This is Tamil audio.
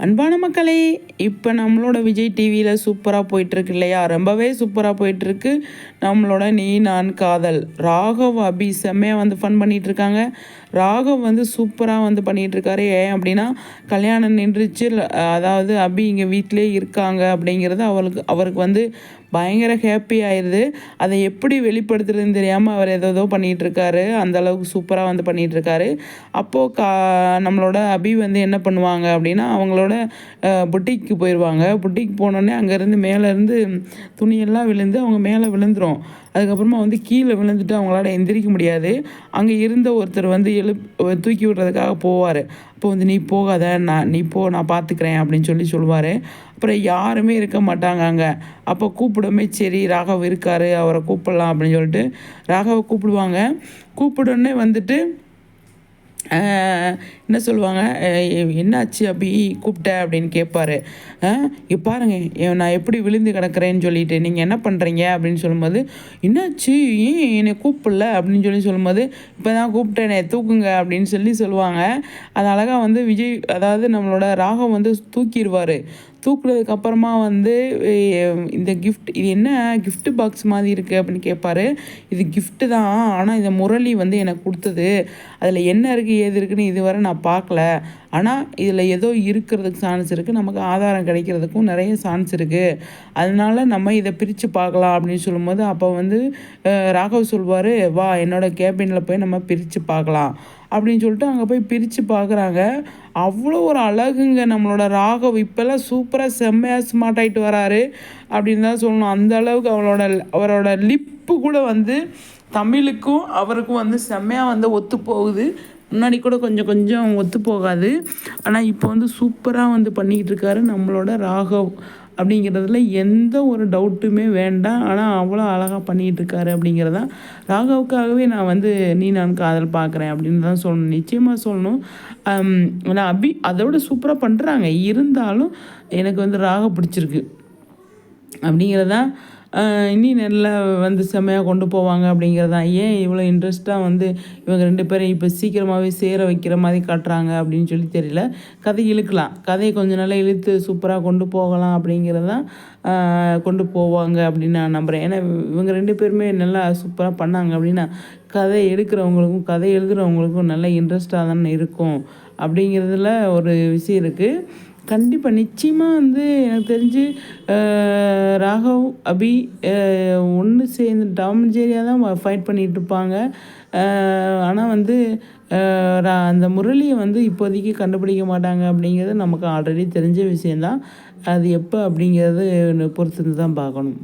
அன்பான மக்களே இப்போ நம்மளோட விஜய் டிவியில் சூப்பராக போயிட்டுருக்கு இல்லையா? ரொம்பவே சூப்பராக போயிட்டுருக்கு. நம்மளோட நீ நான் காதல் ராகவ் அபி செம்மையாக வந்து ஃபன் பண்ணிகிட்ருக்காங்க ராகவ் வந்து சூப்பராக வந்து பண்ணிகிட்ருக்காரு ஏன் அப்படின்னா கல்யாணம் நின்றுச்சு. அதாவது அபி இங்கே வீட்டிலே இருக்காங்க அப்படிங்கிறது அவருக்கு அவருக்கு வந்து பயங்கர ஹாப்பி ஆயிடுது அதை எப்படி வெளிப்படுத்துறதுன்னு தெரியாமல் அவர் ஏதோ பண்ணிகிட்டு இருக்காரு அந்த அளவுக்கு சூப்பராக வந்து பண்ணிகிட்டு இருக்காரு அப்போது கா நம்மளோட அபி வந்து என்ன பண்ணுவாங்க அப்படின்னா அவங்களோட புட்டிக்கு போயிடுவாங்க புட்டிக்கு போனோடனே அங்கேருந்து மேலேருந்து துணியெல்லாம் விழுந்து அவங்க மேலே விழுந்துரும். அதுக்கப்புறமா வந்து கீழே விழுந்துட்டு அவங்களால எந்திரிக்க முடியாது. அங்கே இருந்த ஒருத்தர் வந்து எழு தூக்கி விடுறதுக்காக போவார். அப்போ வந்து நீ போகாத நான் நீ போ நான் பார்த்துக்கிறேன் அப்படின்னு சொல்லி சொல்லுவார் அப்புறம் யாருமே இருக்க மாட்டாங்க அங்கே. அப்போ கூப்பிடமே சரி ராகவ் இருக்கார் அவரை கூப்பிடலாம் அப்படின்னு சொல்லிட்டு ராகவை கூப்பிடுவாங்க. கூப்பிடனே வந்துட்டு என்ன சொல்லுவாங்க? என்னாச்சு அப்படி கூப்பிட்ட அப்படின்னு கேட்பாரு பாருங்கள் நான் எப்படி விழுந்து கிடக்கிறேன்னு சொல்லிட்டு நீங்கள் என்ன பண்ணுறீங்க அப்படின்னு சொல்லும்போது என்னாச்சு? ஏன் என்னை கூப்பிடல? அப்படின்னு சொல்லி சொல்லும்போது இப்போ தான் கூப்பிட்டேனே தூக்குங்க அப்படின்னு சொல்லி சொல்லுவாங்க. அது அழகாக வந்து விஜய் அதாவது நம்மளோட ராகம் வந்து தூக்கிடுவார் தூக்குனதுக்கு அப்புறமா வந்து இந்த கிஃப்ட் இது என்ன கிஃப்ட் பாக்ஸ் மாதிரி இருக்குது அப்படின்னு கேட்பாரு இது கிஃப்ட்டு தான் ஆனால் இந்த முரளி வந்து எனக்கு கொடுத்தது. அதில் என்ன இருக்குது ஏது இருக்குன்னு இதுவரை நான் பார்க்கல. ஆனால் இதில் ஏதோ இருக்கிறதுக்கு சான்ஸ் இருக்குது நமக்கு ஆதாரம் கிடைக்கிறதுக்கும் நிறைய சான்ஸ் இருக்குது அதனால நம்ம இதை பிரித்து பார்க்கலாம் அப்படின்னு சொல்லும்போது அப்போ வந்து ராகவ் சொல்வார் வா என்னோட கேபினில் போய் நம்ம பிரித்து பார்க்கலாம். அப்படின்னு சொல்லிட்டு அங்கே போய் பிரித்து பார்க்குறாங்க. அவ்வளோ ஒரு அழகுங்க நம்மளோட ராகவ். இப்போல்லாம் சூப்பராக செம்மையாக ஸ்மார்ட் ஆகிட்டு வராரு. அப்படின்னு தான் சொல்லணும். அந்த அளவுக்கு அவளோட அவரோட லிப்பு கூட வந்து தமிழுக்கும் அவருக்கும் வந்து செம்மையாக வந்து ஒத்து போகுது முன்னாடி கூட கொஞ்சம் கொஞ்சம் ஒத்து போகாது. ஆனால் இப்போ வந்து சூப்பராக வந்து பண்ணிக்கிட்டு இருக்காரு நம்மளோட ராகவ் அப்படிங்கிறதுல எந்த ஒரு டவுட்டுமே வேண்டாம். ஆனால் அவ்வளோ அழகாக பண்ணிகிட்டு இருக்காரு அப்படிங்கிறதான் ராகவுக்காகவே நான் வந்து நீ நான் காதல் பார்க்குறேன் அப்படின்னு தான் சொல்லணும். நிச்சயமாக சொல்லணும். ஆனால் அபி அதோட சூப்பராக பண்ணுறாங்க இருந்தாலும் எனக்கு வந்து ராக பிடிச்சிருக்கு. அப்படிங்கிறதான் இனி நல்லா வந்து செம்மையாக கொண்டு போவாங்க அப்படிங்கிறது தான் ஏன் இவ்வளோ இன்ட்ரெஸ்ட்டாக வந்து இவங்க ரெண்டு பேரும் இப்போ சீக்கிரமாகவே சேர வைக்கிற மாதிரி காட்டுறாங்க அப்படின்னு சொல்லி தெரியல. கதை இழுக்கலாம். கதையை கொஞ்சம் நல்லா இழுத்து சூப்பராக கொண்டு போகலாம் அப்படிங்கிறதான் கொண்டு போவாங்க அப்படின்னு நான் நம்புகிறேன் ஏன்னா இவங்க ரெண்டு பேருமே நல்லா சூப்பராக பண்ணாங்க அப்படின்னா கதை எடுக்கிறவங்களுக்கும் கதை எழுதுகிறவங்களுக்கும் நல்ல இன்ட்ரெஸ்ட்டாக தானே இருக்கும் அப்படிங்கிறதுல ஒரு விஷயம் இருக்குது கண்டிப்பாக நிச்சயமாக வந்து எனக்கு தெரிஞ்சு ராகவ் அபி ஒன்று சேர்ந்து டாம் ஜேரியாக தான் ஃபைட் பண்ணிகிட்டு இருப்பாங்க. ஆனால் வந்து அந்த முரளியை வந்து இப்போதைக்கு கண்டுபிடிக்க மாட்டாங்க அப்படிங்கிறது நமக்கு ஆல்ரெடி தெரிஞ்ச விஷயந்தான் அது எப்போ அப்படிங்கிறது பொறுத்து தான் பார்க்கணும்.